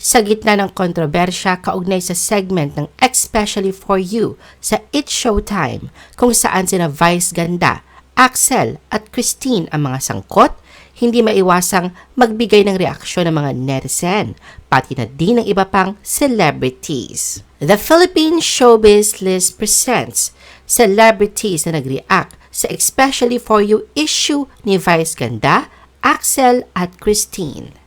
sa gitna ng kontrobersya kaugnay sa segment ng Especially For You sa It's Showtime kung saan sina Vice Ganda, Axel at Christine ang mga sangkot, hindi maiwasang magbigay ng reaksyon ng mga netizen, pati na din ng iba pang celebrities. The Philippine Showbiz List presents celebrities na nag-react sa Especially For You issue ni Vice Ganda, Axel at Christine.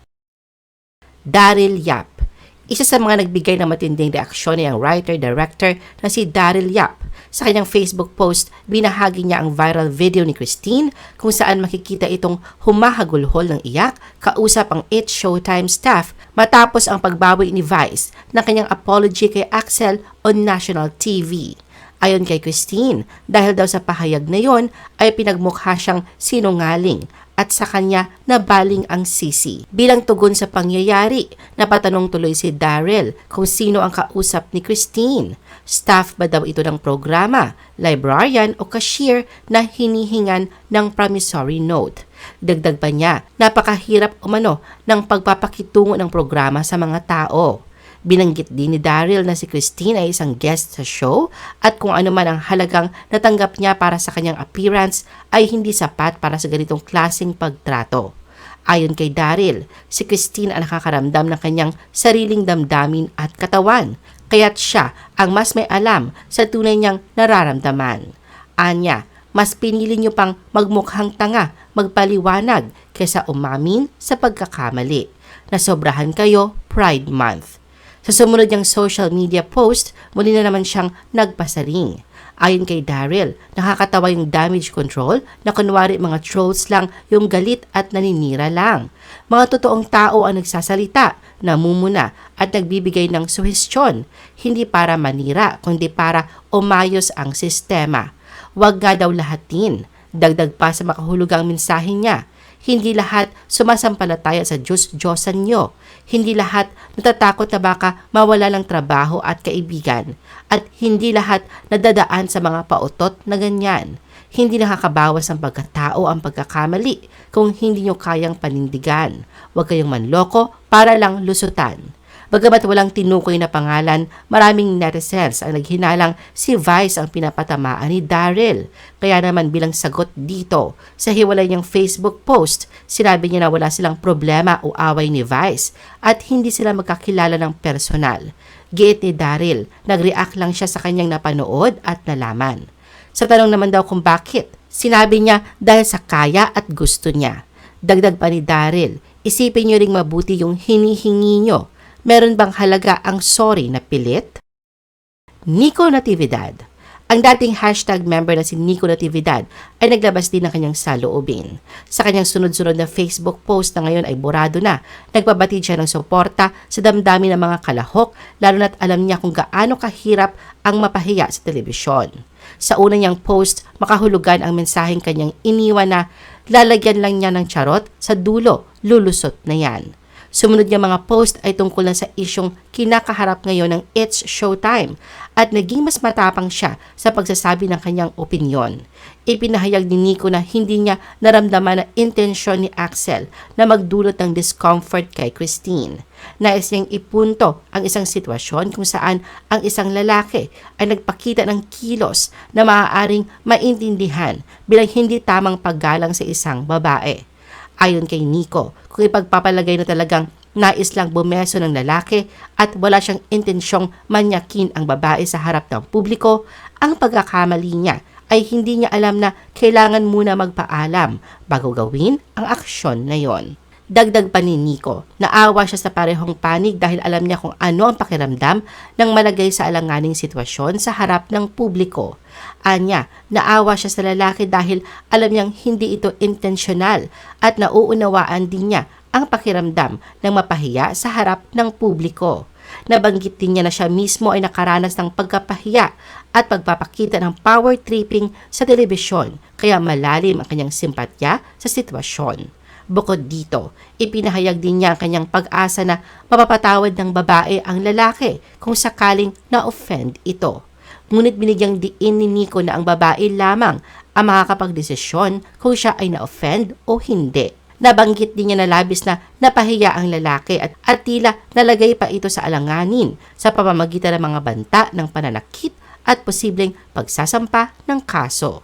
Daryl Yap. Isa sa mga nagbigay ng matinding reaksyon ay ang writer-director na si Daryl Yap. Sa kanyang Facebook post, binahagi niya ang viral video ni Christine kung saan makikita itong humahagulhol ng iyak kausap ang It Showtime staff matapos ang pagbawi ni Vice ng kanyang apology kay Axel on national TV. Ayon kay Christine, dahil daw sa pahayag na yon ay pinagmukha siyang sinungaling at sa kanya nabaling ang sisi. Bilang tugon sa pangyayari, napatanong tuloy si Daryl kung sino ang kausap ni Christine. Staff ba daw ito ng programa, librarian o cashier na hinihingan ng promissory note? Dagdag pa niya, napakahirap umano ng pagpapakitungo ng programa sa mga tao. Binanggit din ni Daryl na si Christine ay isang guest sa show at kung ano man ang halagang natanggap niya para sa kanyang appearance ay hindi sapat para sa ganitong klasing pagtrato. Ayon kay Daryl, si Christine ang nakakaramdam ng kanyang sariling damdamin at katawan, kaya't siya ang mas may alam sa tunay niyang nararamdaman. Anya, mas pinili niyo pang magmukhang tanga, magpaliwanag, kaysa umamin sa pagkakamali. Nasobrahan kayo Pride Month. Sa sumunod niyang social media post, muli na naman siyang nagpasaring. Ayon kay Daryl, nakakatawa yung damage control na kunwari mga trolls lang yung galit at naninira lang. Mga totoong tao ang nagsasalita, namumuna at nagbibigay ng suhestyon, hindi para manira kundi para umayos ang sistema. Huwag nga daw lahatin. Dagdag pa sa makahulugang mensahe niya, hindi lahat sumasampalataya sa Diyos-Diyosan nyo. Hindi lahat natatakot na baka mawala ng trabaho at kaibigan. At hindi lahat nadadaan sa mga pautot na ganyan. Hindi nakakabawas ng pagkatao ang pagkakamali kung hindi nyo kayang panindigan. Huwag kayong manloko para lang lusutan. Bagamat walang tinukoy na pangalan, maraming netizens ang naghinalang si Vice ang pinapatamaan ni Daryl. Kaya naman bilang sagot dito, sa hiwalay niyang Facebook post, sinabi niya na wala silang problema o away ni Vice at hindi sila magkakilala ng personal. Giit ni Daryl, nag-react lang siya sa kanyang napanood at nalaman. Sa tanong naman daw kung bakit, sinabi niya dahil sa kaya at gusto niya. Dagdag pa ni Daryl, isipin niyo ring mabuti yung hinihingi niyo meron bang halaga ang sorry na pilit? Nico Natividad ang dating hashtag member na si Nico Natividad ay naglabas din ng kanyang saloobin. Sa kanyang sunod-sunod na Facebook post na ngayon ay burado na, nagpabatid siya ng suporta sa damdamin ng mga kalahok lalo na't alam niya kung gaano kahirap ang mapahiya sa telebisyon. Sa una niyang post, makahulugan ang mensaheng kanyang iniwan na lalagyan lang niya ng charot sa dulo, lulusot na yan. Sumunod niya mga post ay tungkol na sa isyong kinakaharap ngayon ng It's Showtime at naging mas matapang siya sa pagsasabi ng kanyang opinyon. Ipinahayag ni Nico na hindi niya naramdaman na intensyon ni Axel na magdulot ng discomfort kay Christine. Nais niyang ipunto ang isang sitwasyon kung saan ang isang lalaki ay nagpakita ng kilos na maaaring maintindihan bilang hindi tamang paggalang sa isang babae. Ayon kay Nico, kung ipagpapalagay na talagang nais lang bumeso ng lalaki at wala siyang intensyong manyakin ang babae sa harap ng publiko, ang pagkakamali niya ay hindi niya alam na kailangan muna magpaalam bago gawin ang aksyon na yon. Dagdag pa ni Nico, naawa siya sa parehong panig dahil alam niya kung ano ang pakiramdam ng malagay sa alanganing sitwasyon sa harap ng publiko. Anya, naawa siya sa lalaki dahil alam niyang hindi ito intensyonal at nauunawaan din niya ang pakiramdam ng mapahiya sa harap ng publiko. Nabanggit din niya na siya mismo ay nakaranas ng pagkapahiya at pagpapakita ng power tripping sa telebisyon kaya malalim ang kanyang simpatya sa sitwasyon. Bukod dito, ipinahayag din niya ang kanyang pag-asa na mapapatawad ng babae ang lalaki kung sakaling na-offend ito. Ngunit binigyang diin ni Nico na ang babae lamang ang makakapagdesisyon kung siya ay na-offend o hindi. Nabanggit din niya na labis na napahiya ang lalaki at, at tila nalagay pa ito sa alanganin sa pamamagitan ng mga banta ng pananakit at posibleng pagsasampa ng kaso.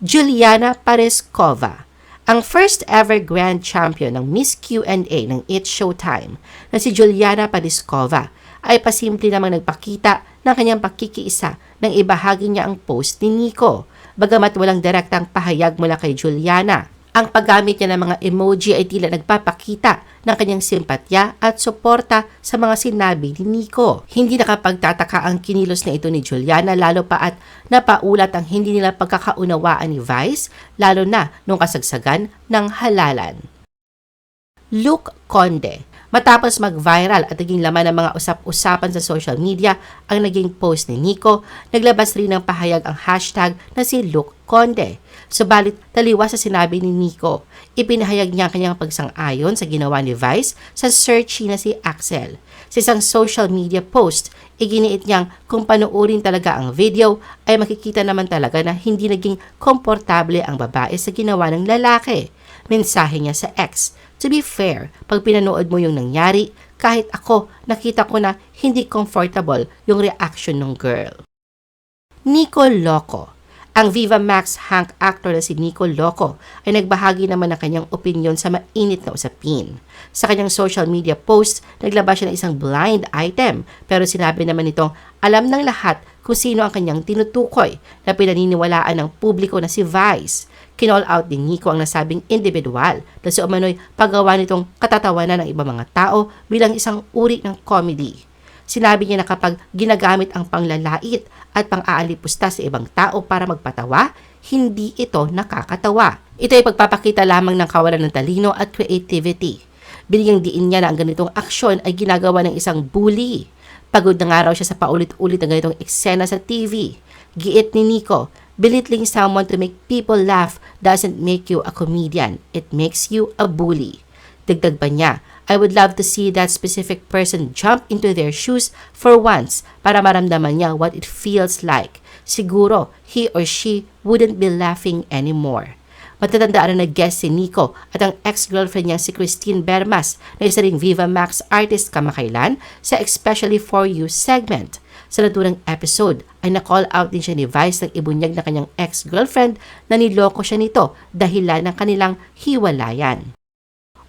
Juliana Pareskova ang first ever grand champion ng Miss Q&A ng It's Showtime na si Juliana Padiskova ay pasimple namang nagpakita ng kanyang pakikiisa nang ibahagi niya ang post ni Nico. Bagamat walang direktang pahayag mula kay Juliana, ang paggamit niya ng mga emoji ay tila nagpapakita ng kanyang simpatya at suporta sa mga sinabi ni Nico. Hindi nakapagtataka ang kinilos na ito ni Juliana lalo pa at napaulat ang hindi nila pagkakaunawaan ni Vice lalo na nung kasagsagan ng halalan. Luke Conde Matapos mag-viral at naging laman ng mga usap-usapan sa social media ang naging post ni Nico, naglabas rin ng pahayag ang hashtag na si Luke Conde. Subalit, taliwas sa sinabi ni Nico, ipinahayag niya ang kanyang pagsang-ayon sa ginawa ni Vice sa searchy na si Axel. Sa isang social media post, iginiit niyang kung panoorin talaga ang video ay makikita naman talaga na hindi naging komportable ang babae sa ginawa ng lalaki. Mensahe niya sa ex, To be fair, pag pinanood mo yung nangyari, kahit ako, nakita ko na hindi comfortable yung reaction ng girl. Nico Loco ang Viva Max Hank actor na si Nico Loco ay nagbahagi naman ng kanyang opinion sa mainit na usapin. Sa kanyang social media post, naglabas siya ng isang blind item pero sinabi naman nitong alam ng lahat kung sino ang kanyang tinutukoy na pinaniniwalaan ng publiko na si Vice. Kinall out din Nico ang nasabing individual na si umano'y paggawa nitong katatawanan ng ibang mga tao bilang isang uri ng comedy. Sinabi niya na kapag ginagamit ang panglalait at pang-aalipusta sa ibang tao para magpatawa, hindi ito nakakatawa. Ito ay pagpapakita lamang ng kawalan ng talino at creativity. Binigyang diin niya na ang ganitong aksyon ay ginagawa ng isang bully. Pagod na nga raw siya sa paulit-ulit na ganitong eksena sa TV. Giit ni Nico, belittling someone to make people laugh doesn't make you a comedian. It makes you a bully. Dagdag pa niya, I would love to see that specific person jump into their shoes for once para maramdaman niya what it feels like. Siguro, he or she wouldn't be laughing anymore. Matatandaan na nag-guest si Nico at ang ex-girlfriend niya si Christine Bermas na isa ring Viva Max artist kamakailan sa Especially For You segment. Sa naturang episode ay na-call out din siya ni Vice ng ibunyag na kanyang ex-girlfriend na niloko siya nito dahilan ng kanilang hiwalayan.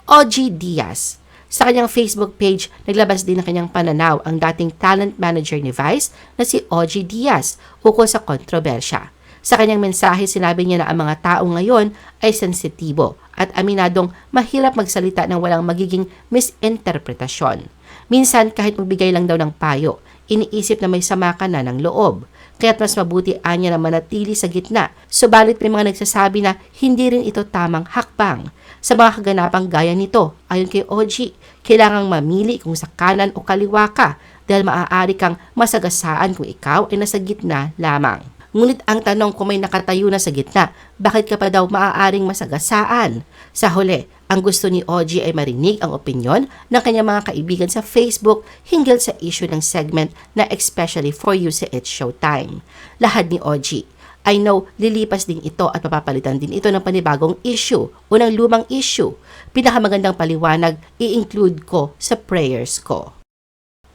OG Diaz sa kanyang Facebook page, naglabas din ng kanyang pananaw ang dating talent manager ni Vice na si OG Diaz ukol sa kontrobersya. Sa kanyang mensahe, sinabi niya na ang mga tao ngayon ay sensitibo at aminadong mahirap magsalita ng walang magiging misinterpretasyon. Minsan, kahit magbigay lang daw ng payo, iniisip na may sama ka na ng loob. Kaya't mas mabuti anya na manatili sa gitna. Subalit may mga nagsasabi na hindi rin ito tamang hakbang. Sa mga kaganapang gaya nito, ayon kay OG, kailangang mamili kung sa kanan o kaliwa ka dahil maaari kang masagasaan kung ikaw ay nasa gitna lamang. Ngunit ang tanong kung may nakatayo na sa gitna, bakit ka pa daw maaaring masagasaan? Sa huli, ang gusto ni OG ay marinig ang opinyon ng kanyang mga kaibigan sa Facebook hinggil sa issue ng segment na especially for you sa It's Showtime. Lahad ni OG, I know lilipas din ito at mapapalitan din ito ng panibagong issue o ng lumang issue. Pinakamagandang paliwanag i-include ko sa prayers ko.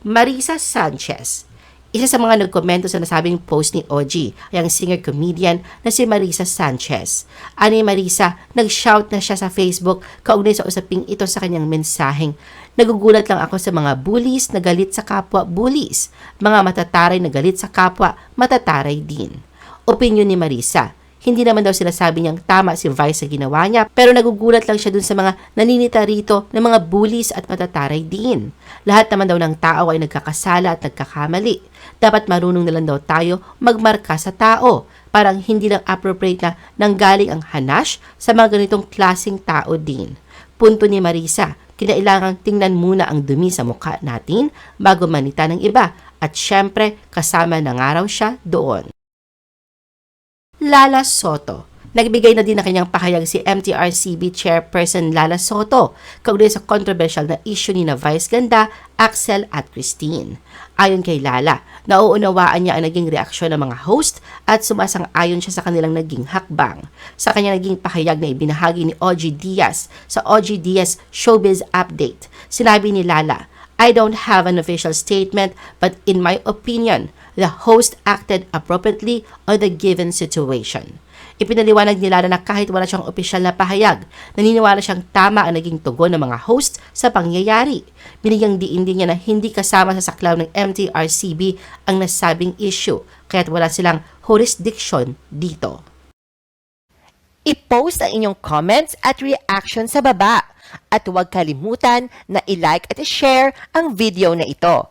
Marisa Sanchez isa sa mga nagkomento sa nasabing post ni OG ay ang singer-comedian na si Marisa Sanchez. Ani Marisa, nag-shout na siya sa Facebook kaugnay sa usaping ito sa kanyang mensaheng. Nagugulat lang ako sa mga bullies na galit sa kapwa bullies. Mga matataray na galit sa kapwa matataray din opinion ni Marisa. Hindi naman daw sila sabi niyang tama si Vice sa ginawa niya, pero nagugulat lang siya dun sa mga naninita rito ng mga bullies at matataray din. Lahat naman daw ng tao ay nagkakasala at nagkakamali. Dapat marunong na lang daw tayo magmarka sa tao. Parang hindi lang appropriate na nanggaling ang hanash sa mga ganitong klasing tao din. Punto ni Marisa, kinailangang tingnan muna ang dumi sa mukha natin bago manita ng iba at syempre kasama na nga raw siya doon. Lala Soto. Nagbigay na din na kanyang pahayag si MTRCB Chairperson Lala Soto kaugnay sa controversial na issue ni na Vice Ganda, Axel at Christine. Ayon kay Lala, nauunawaan niya ang naging reaksyon ng mga host at sumasang-ayon siya sa kanilang naging hakbang. Sa kanya naging pahayag na ibinahagi ni OG Diaz sa OG Diaz Showbiz Update, sinabi ni Lala, I don't have an official statement but in my opinion, the host acted appropriately on the given situation. Ipinaliwanag ni Lala na kahit wala siyang opisyal na pahayag, naniniwala siyang tama ang naging tugon ng mga host sa pangyayari. Binigyang diin din niya na hindi kasama sa saklaw ng MTRCB ang nasabing issue, kaya't wala silang jurisdiction dito. I-post ang inyong comments at reaction sa baba. At huwag kalimutan na i-like at i-share ang video na ito.